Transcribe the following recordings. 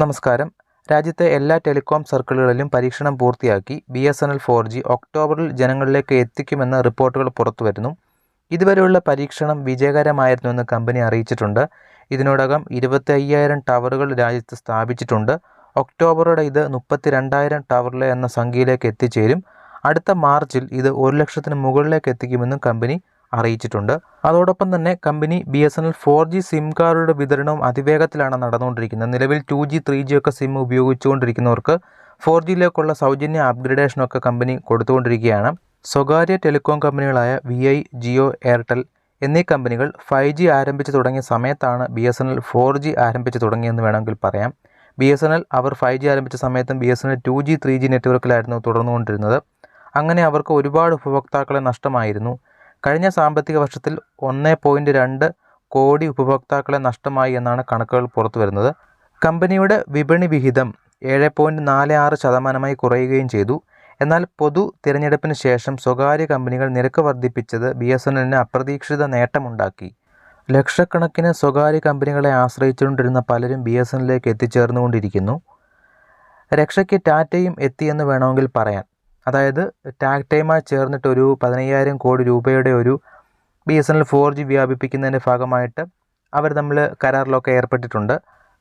നമസ്കാരം. രാജ്യത്തെ എല്ലാ ടെലികോം സർക്കിളുകളിലും പരീക്ഷണം പൂർത്തിയാക്കി B S N L four G ഒക്ടോബറിൽ ജനങ്ങളിലേക്ക് എത്തിക്കുമെന്ന റിപ്പോർട്ടുകൾ പുറത്തുവരുന്നു. ഇതുവരെയുള്ള പരീക്ഷണം വിജയകരമായിരുന്നുവെന്ന് കമ്പനി അറിയിച്ചിട്ടുണ്ട്. ഇതിനോടകം ഇരുപത്തി അയ്യായിരം ടവറുകൾ രാജ്യത്ത് സ്ഥാപിച്ചിട്ടുണ്ട്. ഒക്ടോബറോടെ ഇത് മുപ്പത്തി രണ്ടായിരം ടവറിലെ എന്ന സംഖ്യയിലേക്ക് എത്തിച്ചേരും. അടുത്ത മാർച്ചിൽ ഇത് ഒരു ലക്ഷത്തിന് മുകളിലേക്ക് എത്തിക്കുമെന്നും കമ്പനി അറിയിച്ചിട്ടുണ്ട്. അതോടൊപ്പം തന്നെ company B S N L four G SIM കാർഡുകളുടെ വിതരണവും അതിവേഗത്തിലാണ് നടന്നുകൊണ്ടിരിക്കുന്നത്. നിലവിൽ ടു ജി ത്രീ ജി ഒക്കെ സിം ഉപയോഗിച്ചുകൊണ്ടിരിക്കുന്നവർക്ക് ഫോർ ജിയിലേക്കുള്ള സൗജന്യ അപ്ഗ്രഡേഷനൊക്കെ കമ്പനി കൊടുത്തുകൊണ്ടിരിക്കുകയാണ്. സ്വകാര്യ ടെലികോം കമ്പനികളായ വി ഐ ജിയോ എയർടെൽ എന്നീ കമ്പനികൾ ഫൈവ് ജി ആരംഭിച്ചു തുടങ്ങിയ സമയത്താണ് B S N L four G ആരംഭിച്ചു തുടങ്ങിയെന്ന് വേണമെങ്കിൽ പറയാം. ബി എസ് എൻ എൽ അവർ ഫൈവ് ജി ആരംഭിച്ച സമയത്തും B S N L two G three G നെറ്റ്വർക്കിലായിരുന്നു തുടർന്നുകൊണ്ടിരുന്നത്. അങ്ങനെ അവർക്ക് ഒരുപാട് ഉപഭോക്താക്കളെ നഷ്ടമായിരുന്നു. കഴിഞ്ഞ സാമ്പത്തിക വർഷത്തിൽ ഒന്ന് പോയിന്റ് രണ്ട് കോടി ഉപഭോക്താക്കളെ നഷ്ടമായി എന്നാണ് കണക്കുകൾ പുറത്തു വരുന്നത്. കമ്പനിയുടെ വിപണി വിഹിതം ഏഴ് പോയിന്റ് നാല് ആറ് ശതമാനമായി കുറയുകയും ചെയ്തു. എന്നാൽ പൊതു തിരഞ്ഞെടുപ്പിന് ശേഷം സ്വകാര്യ കമ്പനികൾ നിരക്ക് വർദ്ധിപ്പിച്ചത് ബി എസ് എൻ എല്ലിന് അപ്രതീക്ഷിത നേട്ടമുണ്ടാക്കി. ലക്ഷക്കണക്കിന് സ്വകാര്യ കമ്പനികളെ ആശ്രയിച്ചുകൊണ്ടിരുന്ന പലരും ബി എസ് എല്ലിലേക്ക് എത്തിച്ചേർന്നുകൊണ്ടിരിക്കുന്നു. രക്ഷയ്ക്ക് ടാറ്റയും എത്തിയെന്ന് വേണമെങ്കിൽ പറയാൻ അതായത് ടൈമായി ചേർന്നിട്ട് ഒരു പതിനയ്യായിരം കോടി രൂപയുടെ ഒരു B S N L four G വ്യാപിപ്പിക്കുന്നതിന്റെ ഭാഗമായിട്ട് അവർ തമ്മിൽ കരാറിലൊക്കെ ഏർപ്പെട്ടിട്ടുണ്ട്.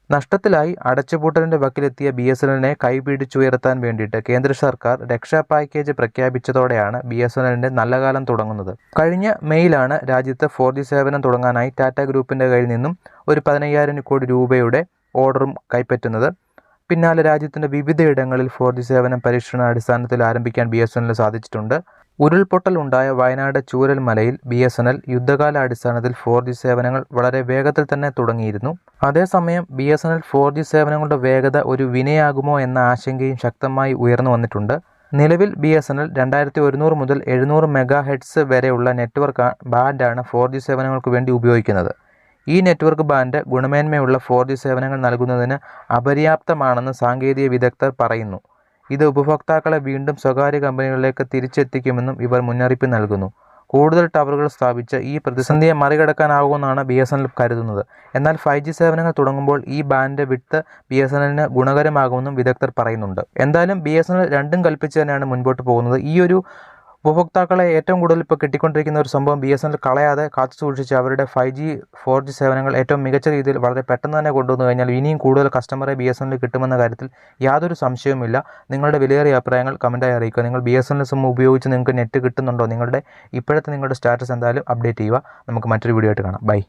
നഷ്ടത്തിലായി അടച്ചുപൂട്ടലിന്റെ വക്കിലെത്തിയ ബി എസ് എൻ എല്ലിനെ കൈപിടിച്ചുയർത്താൻ വേണ്ടിയിട്ട് കേന്ദ്ര സർക്കാർ രക്ഷാ പാക്കേജ് പ്രഖ്യാപിച്ചതോടെയാണ് ബി എസ് എൻ എല്ലിന്റെ നല്ല കാലം തുടങ്ങുന്നത്. കഴിഞ്ഞ മെയ്യിലാണ് രാജ്യത്ത് ഫോർ ജി സേവനം തുടങ്ങാനായി ടാറ്റ ഗ്രൂപ്പിന്റെ കയ്യിൽ നിന്നും ഒരു പതിനയ്യായിരം കോടി രൂപയുടെ ഓർഡറും കൈപ്പറ്റുന്നത്. പിന്നാലെ രാജ്യത്തിന്റെ വിവിധയിടങ്ങളിൽ ഫോർ ജി സേവനം പരീക്ഷണ അടിസ്ഥാനത്തിൽ ആരംഭിക്കാൻ ബി എസ് എൻ സാധിച്ചിട്ടുണ്ട്. ഉരുൾപൊട്ടൽ ഉണ്ടായ വയനാട് ചൂരൽമലയിൽ ബി എസ് എൻ എൽ യുദ്ധകാലാടിസ്ഥാനത്തിൽ ഫോർ ജി സേവനങ്ങൾ വളരെ വേഗത്തിൽ തന്നെ തുടങ്ങിയിരുന്നു. അതേസമയം B S N L four G സേവനങ്ങളുടെ വേഗത ഒരു വിനയാകുമോ എന്ന ആശങ്കയും ശക്തമായി ഉയർന്നു വന്നിട്ടുണ്ട്. നിലവിൽ ബി എസ് എൻ എൽ രണ്ടായിരത്തി ഒരുന്നൂറ് മുതൽ എഴുന്നൂറ് മെഗാ ഹെഡ്സ് വരെയുള്ള നെറ്റ്വർക്ക് ബാൻഡാണ് ഫോർ ജി സേവനങ്ങൾക്ക് വേണ്ടി ഉപയോഗിക്കുന്നത്. ഈ നെറ്റ്വർക്ക് ബാൻഡ് ഗുണമേന്മയുള്ള ഫോർ ജി സേവനങ്ങൾ നൽകുന്നതിന് അപര്യാപ്തമാണെന്ന് സാങ്കേതിക വിദഗ്ധർ പറയുന്നു. ഇത് ഉപഭോക്താക്കളെ വീണ്ടും സ്വകാര്യ കമ്പനികളിലേക്ക് തിരിച്ചെത്തിക്കുമെന്നും ഇവർ മുന്നറിയിപ്പ് നൽകുന്നു. കൂടുതൽ ടവറുകൾ സ്ഥാപിച്ച് ഈ പ്രതിസന്ധിയെ മറികടക്കാനാകുമെന്നാണ് ബി എസ് എൻ എൽ കരുതുന്നത്. എന്നാൽ ഫൈവ് ജി സേവനങ്ങൾ തുടങ്ങുമ്പോൾ ഈ ബാൻഡ് വിട്ട് ബി എസ് എൻ എല്ലിന് ഗുണകരമാകുമെന്നും വിദഗ്ധർ പറയുന്നുണ്ട്. എന്തായാലും ബി എസ് എൻ എൽ രണ്ടും കൽപ്പിച്ച് തന്നെയാണ് മുൻപോട്ട് പോകുന്നത്. ഈ ഒരു ഉപഭോക്താക്കളെ ഏറ്റവും കൂടുതൽ ഇപ്പോൾ കിട്ടിക്കൊണ്ടിരിക്കുന്ന ഒരു സംഭവം ബി എസ് എൻ എൽ കളയാതെ കാത്തു സൂക്ഷിച്ച് അവരുടെ ഫൈവ് ജി ഫോർ ജി സേവനങ്ങൾ ഏറ്റവും മികച്ച രീതിയിൽ വളരെ പെട്ടെന്ന് തന്നെ കൊണ്ടുവന്നു കഴിഞ്ഞാൽ ഇനിയും കൂടുതൽ കസ്റ്റമറെ ബി എസ് എൻ എൽ കിട്ടുമെന്ന കാര്യത്തിൽ യാതൊരു സംശയവുമില്ല. നിങ്ങളുടെ വിലയേറിയ അഭിപ്രായങ്ങൾ കമന്റായി അറിയിക്കുക. നിങ്ങൾ B S N L SIM ഉപയോഗിച്ച് നിങ്ങൾക്ക് നെറ്റ് കിട്ടുന്നുണ്ടോ? നിങ്ങളുടെ ഇപ്പോഴത്തെ നിങ്ങളുടെ സ്റ്റാറ്റസ് എന്തായാലും അപ്ഡേറ്റ് ചെയ്യുക. നമുക്ക് മറ്റൊരു വീഡിയോ ആയിട്ട് കാണാം. ബൈ